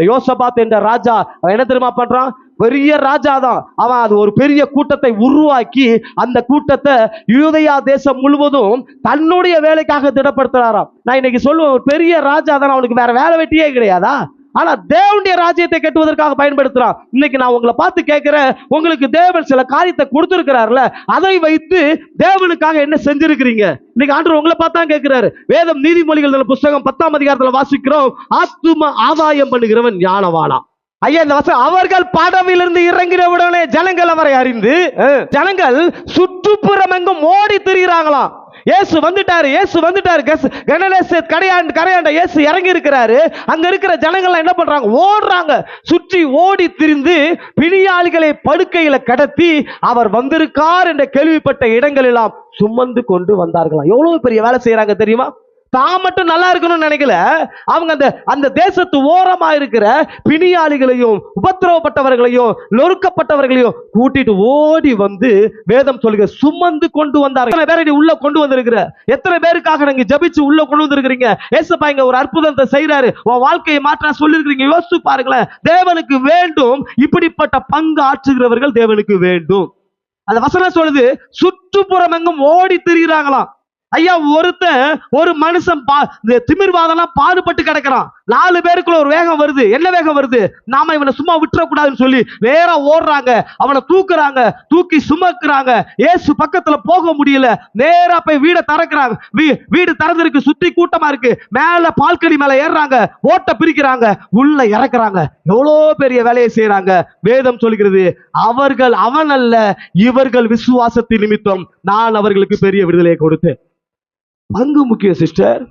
இந்த யோசபாத் என்ற ராஜா அவன் என்ன தெரியுமா பண்றான்? பெரிய ராஜா தான் அவன் அது ஒரு பெரிய கூட்டத்தை உருவாக்கி அந்த கூட்டத்தை யூதயா தேசம் முழுவதும் தன்னுடைய வேலைக்காக திடப்படுத்துறாராம். நான் இன்னைக்கு சொல்லுவேன் ஒரு பெரிய ராஜா தான் அவனுக்கு வேற வேலை வெட்டியே கிடையாதா? ஆனா தேவனுடைய ராஜ்யத்தை கட்டுவதற்காக பயன்படுத்துறான் இன்னைக்கு நான் உங்களை பார்த்து கேட்கிறேன் உங்களுக்கு தேவன் சில காரியத்தை கொடுத்திருக்கிறார்ல அதை வைத்து தேவனுக்காக என்ன செஞ்சிருக்கிறீங்க? இன்னைக்கு ஆண்டு உங்களை பார்த்தா கேட்கிறாரு. வேதம் நீதிமொழிகள் புஸ்தகம் பத்தாம் அதிகாரத்துல வாசிக்கிறோம் ஆத்தும ஆதாயம் பண்ணுகிறவன் ஞானவானா. ஐயா இந்த வசம் அவர்கள் படவிலிருந்து இறங்கின உடனே ஜனங்கள் அவரை அறிந்து ஜனங்கள் சுற்றுப்புறம் எங்கும் ஓடி திரிகிறாங்களாம் இயேசு வந்துட்டாரு இயேசு வந்துட்டாரு. கஸ்- கனலேசு கரையாண்டு கரையாண்ட இயேசு இறங்கி இருக்கிறாரு அங்க இருக்கிற ஜனங்கள்லாம் என்ன பண்றாங்க? ஓடுறாங்க. சுற்றி ஓடி திரிந்து பிணியாளிகளை படுக்கையில கடத்தி அவர் வந்திருக்கார் என்ற கேள்விப்பட்ட இடங்களெல்லாம் சுமந்து கொண்டு வந்தார்களாம். எவ்வளவு பெரிய வேலை செய்யறாங்க தெரியுமா? தான் மட்டும் நல்லா இருக்கணும்னு நினைக்கல. அவங்க அந்த அந்த தேசத்து ஓரமா இருக்கிற பிணியாளிகளையும் உபத்திரவப்பட்டவர்களையும் நொறுக்கப்பட்டவர்களையும் கூட்டிட்டு ஓடி வந்து வேதம் சொல்லுங்க சுமந்து கொண்டு வந்தார்கள். எத்தனை பேரை நீ உள்ள கொண்டு வந்திருக்கிற? எத்தனை பேருக்காக நீங்க ஜபிச்சு உள்ள கொண்டு வந்திருக்கிறீங்க? ஏசப்பா இங்க ஒரு அற்புதத்தை செய்யறாரு உன் வாழ்க்கையை மாற்ற சொல்லிருக்கிறீங்க யோசிச்சு பாருங்களேன். தேவனுக்கு வேண்டும் இப்படிப்பட்ட பங்கு ஆற்றுகிறவர்கள் தேவனுக்கு வேண்டும். அந்த வசனம் சொல்லுது சுற்றுப்புறம் எங்கும் ஓடி திரிகிறாங்களாம். ஐயா ஒருத்தன் ஒரு மனுஷன் பா இந்த திமிர்வாதம்லாம் பாடுபட்டு கிடக்கிறான். நாலு பேருக்குள்ள ஒரு வேகம் வருது. என்ன வேகம் வருது? நாம இவனை சும்மா விட்டுறக்கூடாதுன்னு சொல்லி வேற ஓடுறாங்க. அவனை தூக்குறாங்க. தூக்கி சுமக்குறாங்க. ஏசு பக்கத்துல போக முடியல. நேரா போய் வீடை திறக்கிறாங்க. வீ- வீடு திறந்திருக்கு. சுத்தி கூட்டமா இருக்கு. மேல பால்கனி மேல ஏறுறாங்க. ஓட்ட பிரிக்கிறாங்க. உள்ள இறக்குறாங்க. எவ்வளோ பெரிய வேலையை செய்யறாங்க வேதம் சொல்கிறது அவர்கள் அவன் அல்ல இவர்கள் விசுவாசத்தின் நிமித்தம் நான் அவர்களுக்கு பெரிய விடுதலையை கொடுத்தேன். பங்கு முக்கியம் சிஸ்டர்.